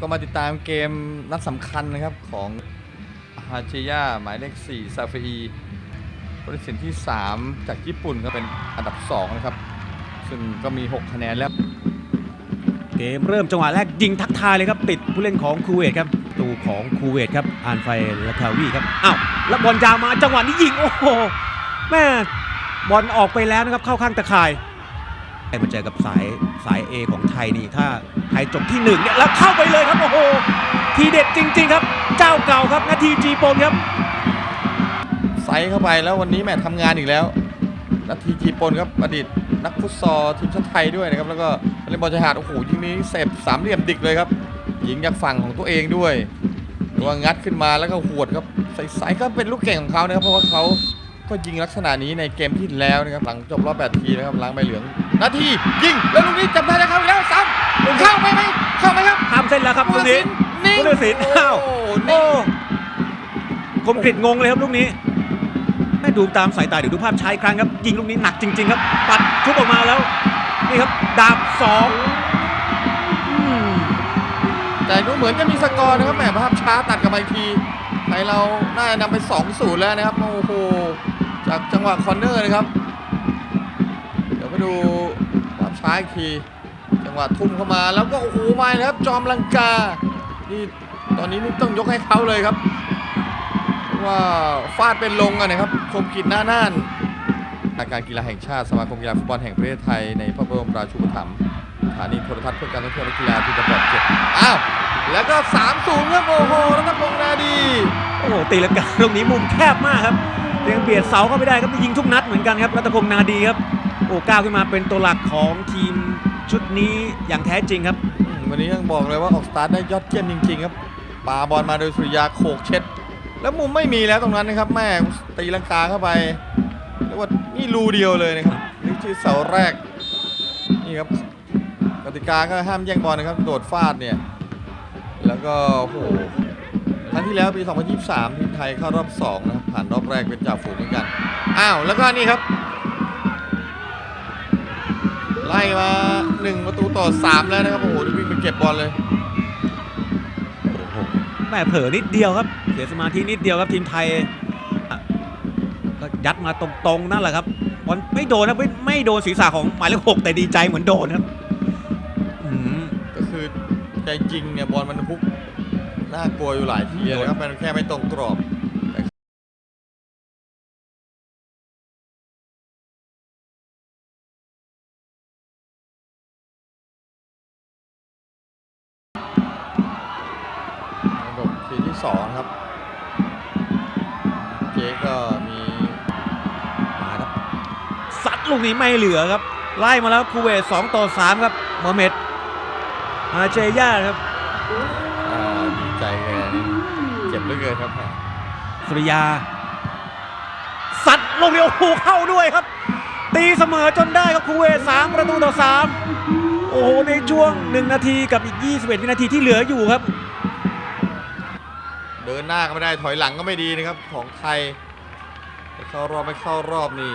ก็มาติดตามเกมนัดสำคัญนะครับของฮาเจยาหมายเลข 4 ซาฟีผู้เล่นที่ 3 จากญี่ปุ่นก็เป็นอันดับ 2 นะครับ ซึ่งก็มี 6 คะแนนแล้ว เกมเริ่มจังหวะแรกยิงทักทายเลยครับติดผู้เล่นของคูเวตครับตูของคูเวตครับอานไฟละคาวีครับอ้าวแล้วบอลยาวมาจังหวะนี้ยิงโอ้โหแม่บอลออกไปแล้วนะครับเข้าข้างตะข่าย มาเจอกับสายสาย A ของไทยนี่ถ้าไทยจบที่หนึ่งเนี่ยแล้วเข้าไปเลยครับโอ้โหทีเด็ดจริง ๆ ครับ เจ้าเก่าครับนาทีจีปนครับไซส์เข้าไปแล้ววันนี้แมททำงานอีกแล้วนาทีจีปนครับอดีตนักฟุตซอลทีมชาติไทยด้วยนะครับ แล้วก็เล่นบอลชายหาดโอ้โหยิงนี้เสพสามเหลี่ยมดิกเลยครับยิงจากฝั่งของตัวเองด้วยตัวงัดขึ้นมาแล้วก็หวดครับใส่ๆก็เป็นลูกเก่งของเขานะครับเพราะว่าเขาก็ยิงลักษณะนี้ในเกมที่แล้วนะครับหลังจบรอบ8ทีนะครับล้างใบเหลือง นาทียิงแล้วลูกนี้จำได้แล้วครับแล้วซ้ำเข้าไหมไหมเข้าไหมครับทำเส้นแล้วครับลูกนี้นิ่งผู้ตัดสินอ้าวโอ้โอ้นิ่งคมกริดงงเลยครับลูกนี้แม่ดูตามสายตาเดี๋ยวดูภาพช้าอีกครั้งครับ ยิงลูกนี้หนักจริง ๆ ครับ ปัดชุบออกมาแล้วนี่ครับดาบสองอืมแต่ดูเหมือนจะมีสกอร์นะครับแหมภาพช้าตัดกลับมาอีกทีไทยเราน่าจะนำไป2-0แล้วนะครับโอ้โหจากจังหวะคอร์เนอร์นะครับเดี๋ ยวไปดูภาพช้าอีกที จังหวะทุ่มเข้ามาแล้วก็โอ้โหมาเลยครับ จอมลังกา นี่ตอนนี้นี่ต้องยกให้เขาเลยครับ ว่าฟาดเป็นลงอะนะครับ คมกินหน้าน่านอาการกีฬาแห่งชาติสมาคมกีฬาฟุตบอลแห่งประเทศไทยในพระบรมราชูปถัมภ์สถานีโทรทัศน์เพื่อการท่องเที่ยวและกีฬาที่ตะบอดเจ็ดอ้าว แล้วก็3-0ครับโอ้โหรัตพงนาดี โอ้โหตีลังกาตรงนี้มุมแคบมากครับยังเบียดเสาเข้าไม่ได้ครับยิงทุกนัดเหมือนกันครับรัตพงษ์นาดีครับ โอ้ก้าวขึ้นมาเป็นตัวหลักของทีมชุดนี้อย่างแท้จริงครับ วันนี้ยังบอกเลยว่าออกสตาร์ทได้ยอดเยี่ยมจริง ๆ ครับปาบอลมาโดยสุริยาโขกเช็ด แล้วมุมไม่มีแล้วตรงนั้นนะครับ แม่ตีลังกาเข้าไปเรียกว่านี่รูเดียวเลยนะครับนี่คือเสาแรกนี่ครับกติกาก็ห้ามแย่งบอลนะครับ โดดฟาดเนี่ย แล้วก็โอ้โหครั้งที่แล้วปี 2023 ทีมไทยเข้ารอบ 2 นะครับ ผ่านรอบแรกเป็นจ่าฝูงเหมือนกัน อ้าว แล้วก็นี่ครับ ไล่มา 1 ประตูต่อ 3 แล้วนะครับ โอ้โหนี่วิ่งไปเก็บบอลเลยโอ้โหแม่เผลอนิดเดียวครับ เสียสมาธินิดเดียวครับทีมไทย ก็ยัดมาตรงๆนั่นแหละครับบอลไม่โดนนะไม่ไม่โดนศีรษะของหมายเลขหกแต่ดีใจเหมือนโดนครับอืมก็คือใจจริงเนี่ยบอลมันพุกน่ากลัวอยู่หลายทีนะครับมันแค่ไม่ตรงกรอบ สองครับ เจ๊ก็มีมาครับซัดลูกนี้ไม่เหลือครับ ไล่มาแล้วคูเวต2ต่อ3ครับโมเมดอาเจย่าครับอ่าดีใจแกนี่เจ็บเหลือเกินครับสุริยาซัดลูกนี้โอ้โหเข้าด้วยครับ ตีเสมอจนได้ครับคูเวต3ประตูต่อ3โอ้โหในช่วง 1 นาทีกับอีก 21 วินาทีที่เหลืออยู่ครับ เดินหน้าก็ไม่ได้ถอยหลังก็ไม่ดีนะครับของไทยเข้ารอบไม่เข้ารอบนี่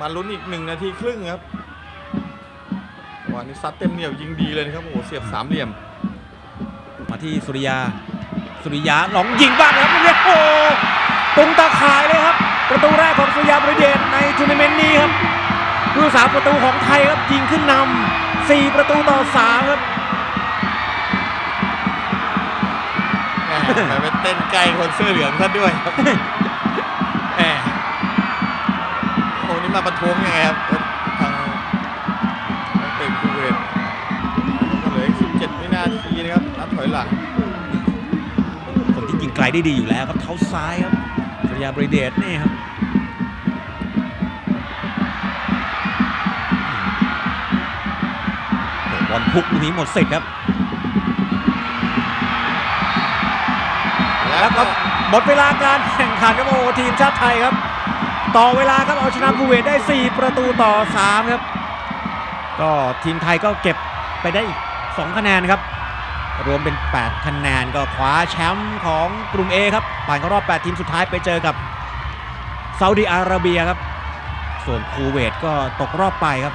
มาลุ้นอีกหนึ่งนาทีครึ่งครับวันนี้ซัดเต็มเหนียวยิงดีเลยนะครับโอ้โหเสียบสามเหลี่ยม มาที่สุริยา สุริยาหลองยิงบ้างครับลูกนี้โอ้โหตรงตาข่ายเลยครับ ประตูแรกของสุริยาบริเดชในทัวร์นาเมนต์นี้ครับผู้สาประตูของไทยครับยิงขึ้นนำ4ประตูต่อ3ครับ แหมไปเต้นใกล้คนเสื้อเหลืองท่านด้วยครับแหมโอ้นี่มาประท้วงยังไงครับทางนักเตะคูเวตก็เหลืออีก17วินาทีนะครับนับถอยหลังคนที่ยิงไกลได้ดีอยู่แล้วครับเท้าซ้ายครับสุริยาบริเดชนี่ครับโอ้โหบอลพุกลูกนี้หมดสิทธิ์ครับ แล้วก็หมดเวลาการแข่งขันครับโอ้ทีมชาติไทยครับ ต่อเวลาครับเอาชนะคูเวตได้ 4 ประตูต่อ 3 ครับ ก็ทีมไทยก็เก็บไปได้อีก 2 คะแนนครับ รวมเป็น 8 คะแนนก็คว้าแชมป์ของกลุ่ม A ครับผ่านเข้ารอบ 8 ทีมสุดท้ายไปเจอกับซาอุดิอาระเบียครับ ส่วนคูเวตก็ตกรอบไปครับ